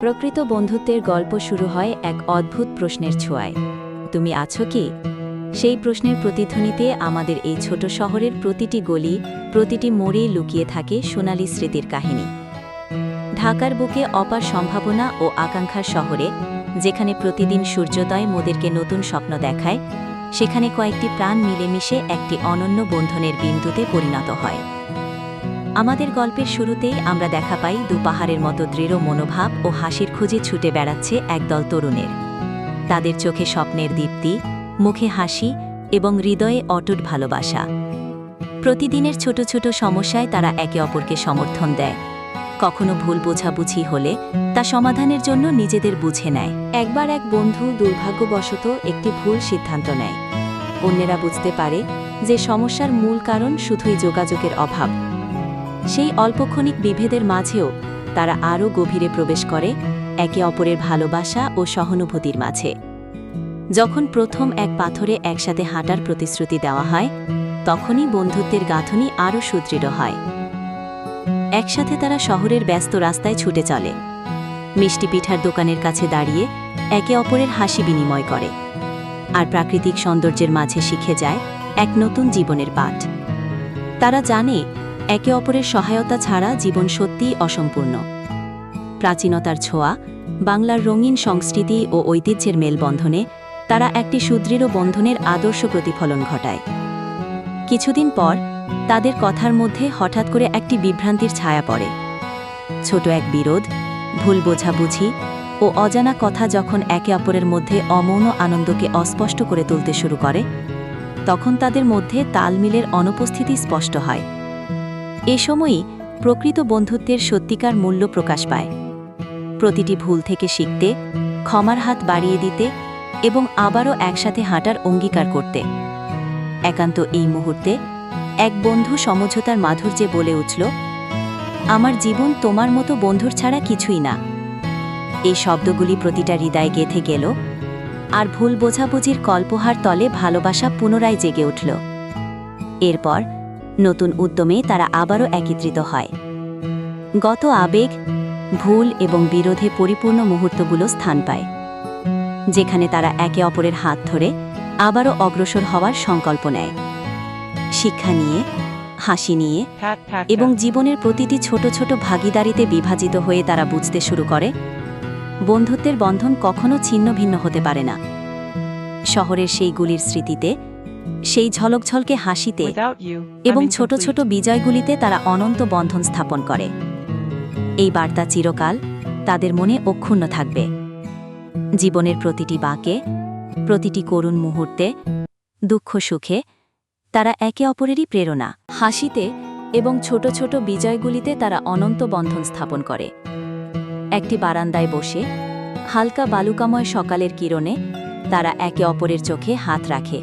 প্রকৃত বন্ধুত্বের গল্প শুরু হয় এক অদ্ভুত প্রশ্নের ছোঁয়ায়। তুমি আছো কি? সেই প্রশ্নের প্রতিধ্বনিতে আমাদের এই ছোট শহরের প্রতিটি গলি, প্রতিটি মোড়েই লুকিয়ে থাকে সোনালী স্মৃতির কাহিনী। ঢাকার বুকে অপার সম্ভাবনা ও আকাঙ্ক্ষার শহরে, যেখানে প্রতিদিন সূর্যোদয় মোদেরকে নতুন স্বপ্ন দেখায়, সেখানে কয়েকটি প্রাণ মিলেমিশে একটি অনন্য বন্ধনের বিন্দুতে পরিণত হয়। আমাদের গল্পের শুরুতেই আমরা দেখা পাই দু পাহাড়ের মতো দৃঢ় মনোভাব ও হাসির খুঁজে ছুটে বেড়াচ্ছে একদল তরুণের। তাদের চোখে স্বপ্নের দীপ্তি, মুখে হাসি এবং হৃদয়ে অটুট ভালোবাসা। প্রতিদিনের ছোট ছোট সমস্যায় তারা একে অপরকে সমর্থন দেয়। কখনো ভুল বোঝাবুঝি হলে তা সমাধানের জন্য নিজেদের বুঝে নেয়। একবার এক বন্ধু দুর্ভাগ্যবশত একটি ভুল সিদ্ধান্ত নেয়। অন্যেরা বুঝতে পারে যে সমস্যার মূল কারণ শুধুই যোগাযোগের অভাব। সেই অল্পক্ষণিক বিভেদের মাঝেও তারা আরও গভীরে প্রবেশ করে একে অপরের ভালোবাসা ও সহানুভূতির মাঝে। যখন প্রথম এক পাথরে একসাথে হাঁটার প্রতিশ্রুতি দেওয়া হয়, তখনই বন্ধুত্বের গাঁথনি আরও সুদৃঢ় হয়। একসাথে তারা শহরের ব্যস্ত রাস্তায় ছুটে চলে। মিষ্টি পিঠার দোকানের কাছে দাঁড়িয়ে একে অপরের হাসি বিনিময় করে। আর প্রাকৃতিক সৌন্দর্যের মাঝে শিখে যায় এক নতুন জীবনের পাঠ। তারা জানে একে অপরের সহায়তা ছাড়া জীবন সত্যিই অসম্পূর্ণ। প্রাচীনতার ছোঁয়া, বাংলার রঙিন সংস্কৃতি ও ঐতিহ্যের মেলবন্ধনে তারা একটি সুদৃঢ় বন্ধনের আদর্শ প্রতিফলন ঘটায়। কিছুদিন পর তাদের কথার মধ্যে হঠাৎ করে একটি বিভ্রান্তির ছায়া পড়ে। ছোট এক বিরোধ, ভুল বোঝাবুঝি ও অজানা কথা যখন একে অপরের মধ্যে অমৌন আনন্দকে অস্পষ্ট করে তুলতে শুরু করে, তখন তাদের মধ্যে তালমিলের অনুপস্থিতি স্পষ্ট হয়। এ সময়ই প্রকৃত বন্ধুত্বের সত্যিকার মূল্য প্রকাশ পায়। প্রতিটি ভুল থেকে শিখতে, ক্ষমার হাত বাড়িয়ে দিতে এবং আবারও একসাথে হাঁটার অঙ্গীকার করতে। একান্ত এই মুহূর্তে এক বন্ধু সমঝোতার মাধুর্যে বলে উঠল, আমার জীবন তোমার মতো বন্ধুর ছাড়া কিছুই না। এই শব্দগুলি প্রতিটা হৃদয়ে গেঁথে গেল আর ভুল বোঝাবুঝির কল্পহার তলে ভালোবাসা পুনরায় জেগে উঠল। এরপর নতুন উদ্যমে তারা আবারও একত্রিত হয়। গত আবেগ, ভুল এবং বিরোধে পরিপূর্ণ মুহূর্তগুলো স্থান পায়, যেখানে তারা একে অপরের হাত ধরে আবারও অগ্রসর হওয়ার সংকল্প নেয়। শিক্ষা নিয়ে, হাসি নিয়ে এবং জীবনের প্রতিটি ছোট ছোট ভাগিদারিতে বিভাজিত হয়ে তারা বুঝতে শুরু করে, বন্ধুত্বের বন্ধন কখনো ছিন্ন ভিন্ন হতে পারে না। শহরের সেই গুলির স্মৃতিতে সেই ঝলকঝলকে হাসিতে এবং ছোট ছোট বিজয়গুলিতে তারা অনন্ত বন্ধন স্থাপন করে। এই বার্তা চিরকাল তাদের মনে অক্ষুণ্ণ থাকবে। জীবনের প্রতিটি বাঁকে প্রতিটি করুণ মুহূর্তে দুঃখ সুখে তারা একে অপরেরই প্রেরণা। হাসিতে এবং ছোট ছোট বিজয়গুলিতে তারা অনন্ত বন্ধন স্থাপন করে। একটি বারান্দায় বসে হালকা বালুকাময় সকালের কিরণে তারা একে অপরের চোখে হাত রাখে।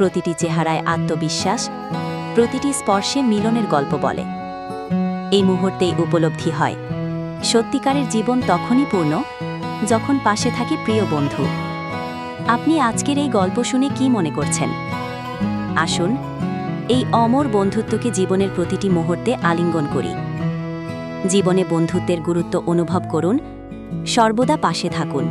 প্রতিটি চেহারায় আত্মবিশ্বাস, প্রতিটি স্পর্শে মিলনের গল্প বলে। এই মুহূর্তেই উপলব্ধি হয়, সত্যিকারের জীবন তখনই পূর্ণ, যখন পাশে থাকে প্রিয় বন্ধু। আপনি আজকের এই গল্প শুনে কি মনে করছেন? আসুন, এই অমর বন্ধুত্বকে জীবনের প্রতিটি মুহূর্তে আলিঙ্গন করি। জীবনে বন্ধুত্বের গুরুত্ব অনুভব করুন, সর্বদা পাশে থাকুন।